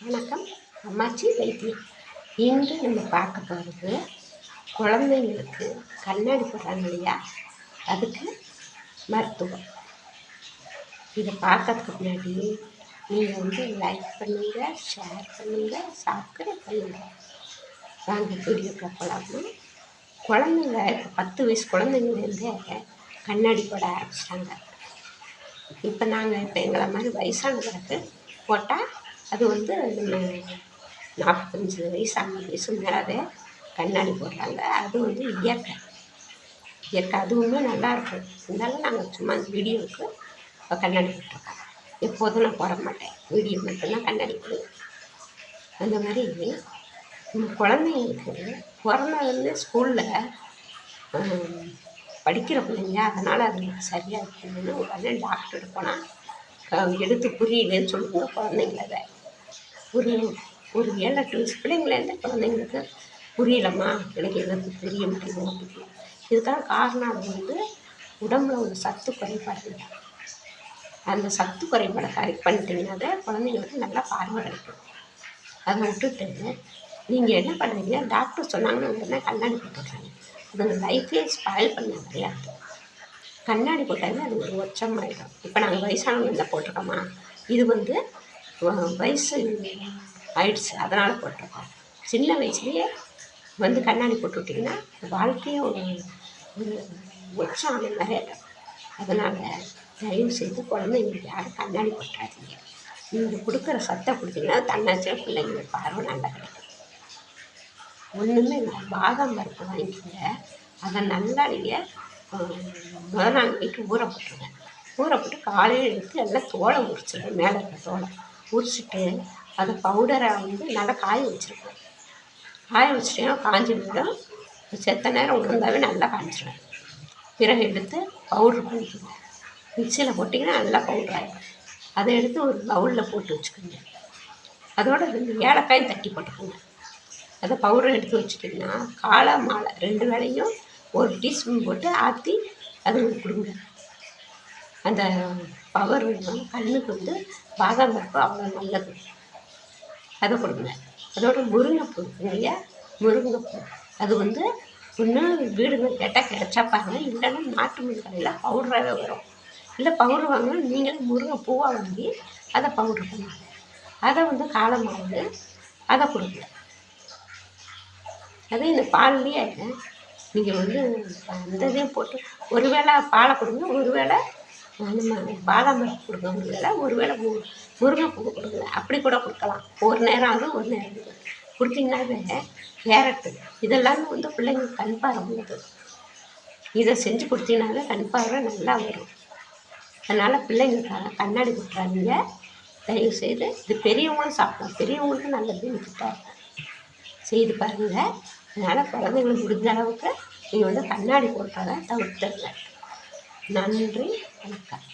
வணக்கம். அம்மாச்சி வைத்தியம் இன்று நம்ம பார்க்க போகிறது குழந்தைங்களுக்கு கண்ணாடி போடுறாங்க இல்லையா? அதுக்கு மருத்துவம். இதை பார்க்கறதுக்கு முன்னாடி நீங்கள் வந்து லைக் பண்ணுங்கள் ஷேர் பண்ணுங்கள் சப்ஸ்கிரைப் பண்ணுங்கள் வாங்க வீடியோக்குள்ள போகலாமா குழந்தைங்க இப்போ பத்து வயசு குழந்தைங்கலேருந்தே கண்ணாடி போட ஆரம்பிச்சிட்டாங்க. இப்போ நாங்கள் இப்போ எங்களை மாதிரி வயசானவங்களுக்கு போட்டால் அது வந்து நம்ம நாற்பத்தஞ்சு வயசு ஐம்பது வயசு மேலே கண்ணாடி போடுறாங்க. அது வந்து இயற்கை. இயற்கை அதுவுமே நல்லாயிருக்கும் இருந்தாலும் நாங்கள் சும்மா அந்த வீடியோவுக்கு இப்போ கண்ணாடி போட்டிருக்கோம். எப்போதும் நான் போட மாட்டேன். வீடியோ மட்டும்தான் கண்ணாடி போடுவேன். அந்த மாதிரி நம்ம குழந்தைங்களுக்கு பிறந்ததுலேருந்து ஸ்கூலில் படிக்கிற பிள்ளைங்க அதனால் அதுங்களுக்கு சரியாக இருக்குன்னு உடனே டாக்டர் போனால் எடுத்து புரியலன்னு சொல்லுங்க குழந்தைங்கள ஒரு ஒரு ஏழு எட்டு வயசு பிள்ளைங்களேருந்து குழந்தைங்களுக்கு புரியலம்மா? எனக்கு எனக்கு தெரிய மாட்டேங்குது அப்படின்னு இதுக்காக காரணம் அது வந்து உடம்புல ஒரு சத்து குறைபாடு அந்த சத்து குறைபாடை கரெக்ட் பண்ணிட்டீங்கன்னா குழந்தைங்களுக்கு நல்லா பார்வை கிடைக்கும். அதை விட்டுட்டு நீங்கள் என்ன பண்ணுறீங்க டாக்டர் சொன்னாங்கன்னு உடனே கண்ணாடி போட்டுடுறாங்க. அது லைஃபே ஸ்பாயில் பண்ண விளையாட்டு கண்ணாடி போட்டாலே அது ஒரு ஒச்சமாயிடும். இப்போ நாங்கள் வயசானவங்க என்ன போட்டிருக்கோமா? இது வந்து வயசு ஆயிடுச்சு. அதனால் போட்டிருக்கோம். சின்ன வயசுலேயே வந்து கண்ணாடி போட்டு விட்டிங்கன்னா வாழ்க்கையே ஒரு உற்சாகம் ஒச்சம் மாதிரி அதனால் தயவு செய்து குழந்தைங்களுக்கு யாரும் கண்ணாடி போட்டாதீங்க. நீங்கள் கொடுக்குற சத்தை கொடுத்தீங்கன்னா தன்னாச்சும் பிள்ளைங்களுக்கு பார்வை நல்லா கிடைக்கும். ஒன்றுமே இல்லை. பாதாம் பருப்பு வாங்கிக்கோங்க. அதை நல்லா நீங்கள் முதல் நாள் நைட்டு ஊற போட்டுருங்க. ஊற போட்டு காலையில் எடுத்து எல்லாம் தோலை உரிச்சிடுங்க மேலே இருக்க தோலை. உரிச்சிட்டு அதை பவுடரை வந்து நல்லா காய வச்சுருக்கோம் காய வச்சிட்டீங்கன்னா காஞ்சி செத்த நேரம் உணர்ந்தாவே நல்லா காஞ்சிடும் பிறகு எடுத்து பவுட்ரு பண்ணிக்கோங்க மிக்சியில் போட்டிங்கன்னா நல்லா பவுட்ரு ஆகிடும் அதை எடுத்து ஒரு பவுலில் போட்டு வச்சுக்கோங்க. அதோட ரெண்டு ஏலக்காயும் தட்டி போட்டுக்கோங்க. அதை பவுடர் எடுத்து வச்சுட்டிங்கன்னா காலை மாலை ரெண்டு வேளையும் ஒரு டீஸ்பூன் போட்டு ஆற்றி அதுங்களுக்கு கொடுங்க அந்த பவர் வேணும் கண்ணுக்கு வந்து பாதாம் பருப்பு அவ்வளோ நல்லது. அதை கொடுங்க. அதோட முருங்கைப்பூ நிறையா இல்லையா? முருங்கைப்பூ அது வந்து ஒன்று வீடுங்க கேட்டால் கிடச்சா பாருங்கள் இல்லைன்னா நாட்டு மீன் கடையில் பவுடராகவே வரும். இல்லை பவுடர் வாங்கினா நீங்களே முருங்கை பூவாக வாங்கி அதை பவுடர் பண்ணுங்க அதை வந்து காலமாவது மாவு அதை கொடுங்க. அதே இந்த பால்லையே நீங்கள் வந்து அந்த இதையும் போட்டு ஒரு வேளை பாலை கொடுங்க. ஒரு வேளை நம்ம பாதாம் பருப்பு கொடுக்க ஒரு வேளை ஒரு வேளை மு முருங்கைப்பூ கொடுங்க அப்படி கூட கொடுக்கலாம். ஒரு நேரம் ஆகும் ஒரு நேரம் ஆகும். கொடுத்தீங்கன்னாவே கேரட்டு. இதெல்லாமே வந்து பிள்ளைங்களுக்கு கண் பார்வை இதை செஞ்சு கொடுத்தீங்கன்னாவே கண் பார்வை நல்லா வரும். அதனால் பிள்ளைங்க கண்ணாடி கொடுக்குறாதீங்க தயவு செய்து இது பெரியவங்களும் சாப்பிடலாம். பெரியவங்களுக்கும் நல்லதுன்னு பெனிஃபிட்டாக செய்து பாருங்கள் அதனால் குழந்தைங்களுக்கு முடிஞ்ச அளவுக்கு நீங்கள் வந்து கண்ணாடி போட்டால் தவிர்த்துருங்க நன்றி வணக்கம்.